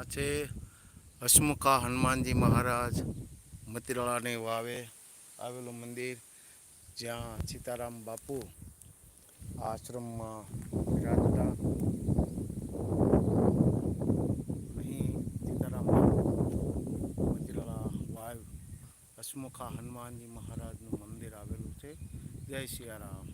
આ છે હસમુખા હનુમાનજી મહારાજ મતિરાળાની વાવે આવેલું મંદિર, જ્યાં સીતારામ બાપુ આશ્રમમાં વિરાજતા. અહીં સીતારામ બાપુ, મતિરાળા વાવ, હસમુખા હનુમાનજી મહારાજનું મંદિર આવેલું છે. જય સિયારામ